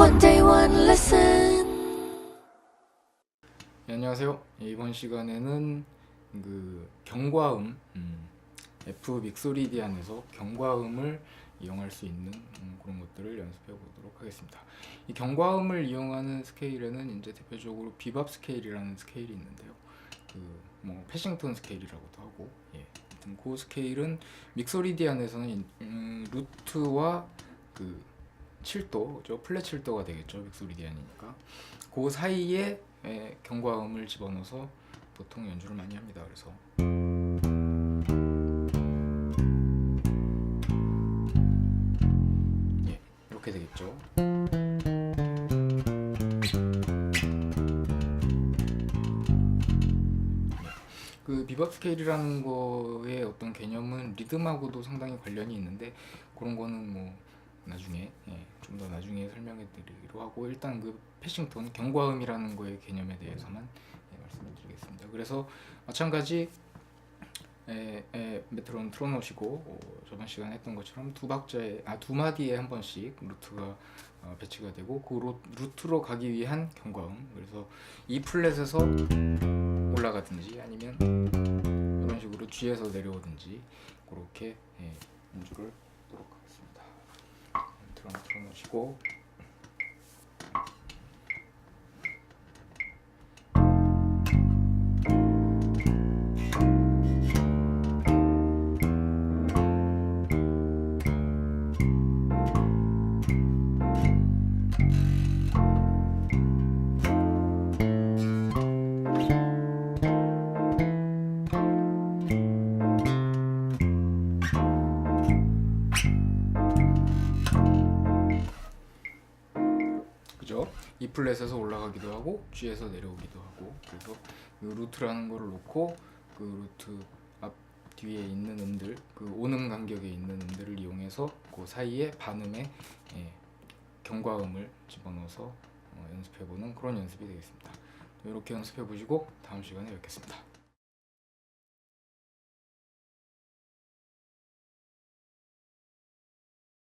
One day, one lesson. 네, 안녕하세요. 예, 이번 시간에는 그 경과음 음, F 믹소리디 안에서 경과음을 이용할 수 있는 음, 그런 것들을 연습해 보도록 하겠습니다. 이 경과음을 이용하는 스케일에는 이제 대표적으로 비밥 스케일이라는 스케일이 있는데요. 그 뭐 패싱턴 스케일이라고도 하고, 예, 그 스케일은 믹소리디 안에서는 음, 루트와 그 7도죠. 플랫 7도가 되겠죠. 믹소리디 안이니까. 그 사이에 에, 경과음을 집어넣어서 보통 연주를 많이 합니다. 그래서 예, 이렇게 되겠죠. 그 비밥 스케일이라는 거의 어떤 개념은 리듬하고도 상당히 관련이 있는데 그런 거는 뭐 나중에 예, 좀 더 나중에 설명해 드리기로 하고 일단 그 패싱턴 경과음이라는 거의 개념에 대해서만 예, 말씀을 드리겠습니다. 그래서 마찬가지 에, 에, 메트론 틀어놓으시고 어, 저번 시간에 했던 것처럼 두 박자에 아 두 마디에 한 번씩 루트가 어, 배치가 되고 그 루, 루트로 가기 위한 경과음 그래서 이 플랫에서 올라가든지 아니면 이런 식으로 G에서 내려오든지 그렇게 예, 연주를 하도록 하겠습니다. 틀어놓으시고 그죠? E 플랫에서 올라가기도 하고 G에서 내려오기도 하고 그래서 이 루트라는 거를 놓고 그 루트 앞 뒤에 있는 음들 그 오는 간격에 있는 음들을 이용해서 그 사이에 반음에 예, 경과음을 집어넣어서 어, 연습해보는 그런 연습이 되겠습니다. 이렇게 연습해 보시고 다음 시간에 뵙겠습니다.